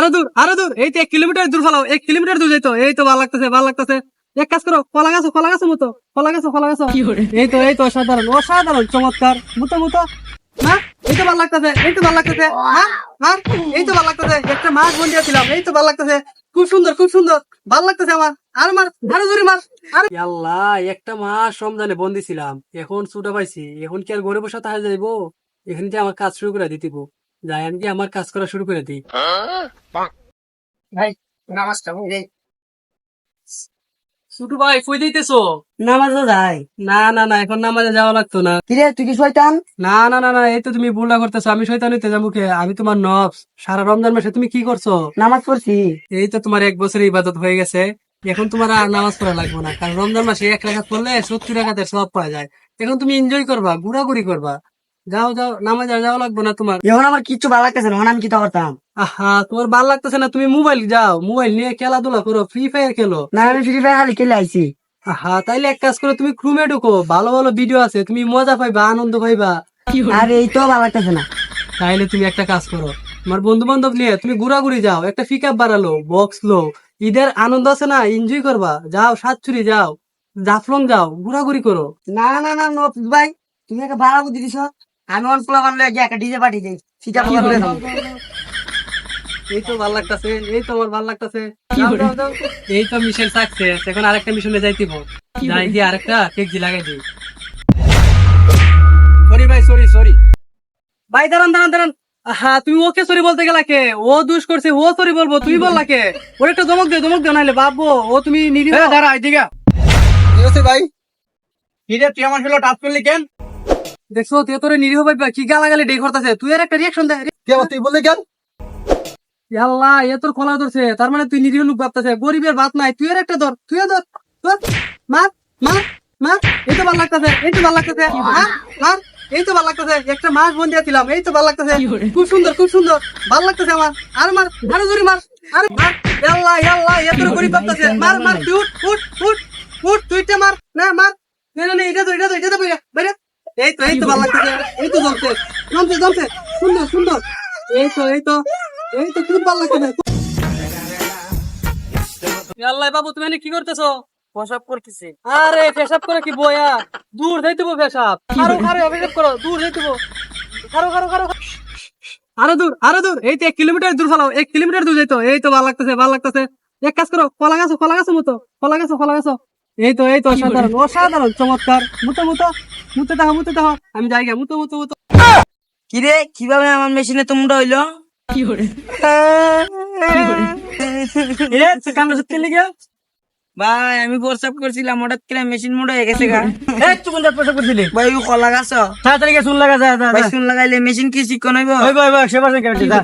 আরও দূর আরও দূর। এই তো এক কিলোমিটার দূর ফেলাও এক কিলোমিটার দূর যাইতো। এই তো ভালো লাগতেছে ভালো লাগতেছে। এক কাজ করো কলা গাছ কলা গাছ মতো কলা গাছ কলা গাছ। এই তো এই তো অসাধারণ অসাধারণ চমৎকার। মুতো মুতো। না এই তো ভালো লাগতেছে এই তো ভালো লাগতেছে। হ্যাঁ এই তো ভালো লাগতেছে। একটা মাছ বন্ডিয়া ছিলাম এই তো ভালো লাগতেছে। খুব সুন্দর খুব সুন্দর। ভালো লাগতেছে আমার। আর মার আরও জোরে মার। আরে আল্লাহ একটা মাস রমজানে বন্দি ছিলাম। এখন ছুটা পাইছি। এখন কি আর ঘরে বসে যাইবো? এখানে যে আমার কাজ শুরু করে দিতিব যাই আমি আমার কাজ করা শুরু করে দিই? ভাই নামাজটা পড়ে ছোট ভাই কই দিতেছো যাই। না না না এখন নামাজে যাওয়া লাগতো না। কিরে তুই কি শয়তান? না না না না এই তো তুমি ভুলটা করতেছো। আমি শৈতান হইতে যাব কে? আমি তোমার নফস। সারা রমজান মাসে তুমি কি করছ? নামাজ পড়ছি। এই তো তোমার এক বছরের ইবাদত হয়ে গেছে। এখন তোমার আর নামাজ পড়া লাগবে না। কারণ রমজান মাসে এক রাখাত পড়লে সত্তর রাখাতের সব পাওয়া যায়। এখন তুমি এনজয় করবা ঘোরাঘুরি করবা। যাও যাও নামাজ আর যাওয়া লাগবে না তোমার। এখন আমার কিচ্ছু ভালো লাগতেছে না আমি কি তা করতাম? আহা তোমার ভালো লাগতেছে না তুমি মোবাইল যাও। মোবাইল নিয়ে খেলাধুলা করো ফ্রি ফায়ার খেলো। না আমি ফ্রি ফায়ার খালি খেলে আইছি। আহা তাইলে এক কাজ করো তুমি ক্রুমে ঢুকো ভালো ভালো ভিডিও আছে তুমি মজা পাইবা আনন্দ পাইবা। আরে এই তো ভালো লাগতেছে না। তাইলে তুমি একটা কাজ করো তোমার বন্ধু বান্ধব নিয়ে তুমি ঘোরাঘুরি যাও একটা পিক আপ বাড়ালো বক্স লো। ঈদের আনন্দ আছে না এনজয় করবা যাও সাতচুরি যাও জাফলং যাও ঘোরাঘুরি করো। না না না ভাই তুমি একটা ভাড়া বুদ্ধি দিছ। আমি অন পোলা বানলে গিয়ে একটা ডিজে পাঠিয়ে দিই। ফিকা ফিকা করে দাও। এই তো ভালো লাগতাছে এই তো আমার ভালো লাগতাছে। এই তো মিশন থাকছে এখন আরেকটা মিশনে যাইতিব যাই দিয়ে আরেকটা টেকজি লাগাই দিই। সরি ভাই সরি সরি ভাই দাঁড়ান দাঁড়ান দাঁড়ান। হ্যাঁ তুমি ওকে সরি বলতে গেলা কে? ও দুষ করছে ও সরি বলব তুই বললা কে? ওর একটা ধমক দে ধমক দে নাইলে ভাববো ও তুমি নিরীহ। দাঁড়া এদিকে ঠিক আছে ভাই? কি রে তুই আমার টাচ করলি কেন? দেখছ তুই তোরে নিরীহ ভাইবা কি গালাগালি ডে করতেছে? তুই আর একটা রিয়াকশন দে কে তুই বললি কেন? আল্লাহ এ তোর কলা ধরছে। তার মানে তুই নিরীহ লোক ভাবতেছে। গরিবের ভাত নাই তুই আর একটা ধর তুই ধর ধর। মার মার মার এই তো ভালো লাগতেছে এই তো ভালো লাগতেছে। মার এই তো ভালো লাগতেছে। একটা মাছ বন্দিয়া ছিলাম এই তো ভালো লাগতেছে। খুব সুন্দর খুব সুন্দর। ভালো লাগতেছে আমার। আর মার আরও জোরে মার। আরে মার। আল্লাহ আল্লাহ এ তোর গরিব ভাবতেছে। মার মার তুই উঠ উঠ তুইটা মার না মার না না না, এটা তো এটা তো এটা তো বাইরে বাইরে এই তো ভালো লাগতেছে। এই তো জমছে। জমছে জমছে। সুন্দর সুন্দর। এই তো এই তো। এই তো খুব ভালো লাগতেছে। আল্লাহ বাবু তুমি কি করতেছো? প্রসাব করতেছে। আরে পেশাব করে কি বয়া দূর যাইতে পেশাব। আরও আরও অভিযোগ করো দূর যাইতে আরও আরও আরও। আরও দূর আরও দূর। এই তো এক কিলোমিটার দূর ফেলাও এক কিলোমিটার দূর যাইতো এই তো ভালো লাগতেছে ভালো লাগতেছে। এক কাজ করো কলা গাছ কলা গাছ মতো কলা গাছ কলা গাছ। এই তো এই তো অসাধারণ অসাধারণ চমৎকার। মুতো মুতো। মুতে দেখো মুতে দেখো আমি যাই গে মুতো মুতো মুতো। কিরে কীভাবে আমার মেশিনে তোমরা হইল? এ কান্না সত্যি লেগে ভাই আমি প্রসাব করছিলাম হঠাৎ করে মেশিন মোড হয়ে গেছে গা। এই তুই কোন জাত পোশাক করছিলি। ভাই ও কলা গাছ। তাড়াতাড়ি গিয়ে শুন লাগা যা ভাই শুন লাগাইলে মেশিন কি শিক্ষণ হইব? ভাই ভাই সেবা কেটে যা।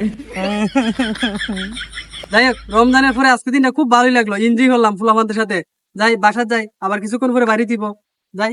যাই হোক রমজানের পরে আজকে দিনটা খুব ভালোই লাগল। এনজয় করলাম ফুলামাদের সাথে। যাই বাসার যাই আবার কিছুক্ষণ পরে বাড়ি দিব। যাই।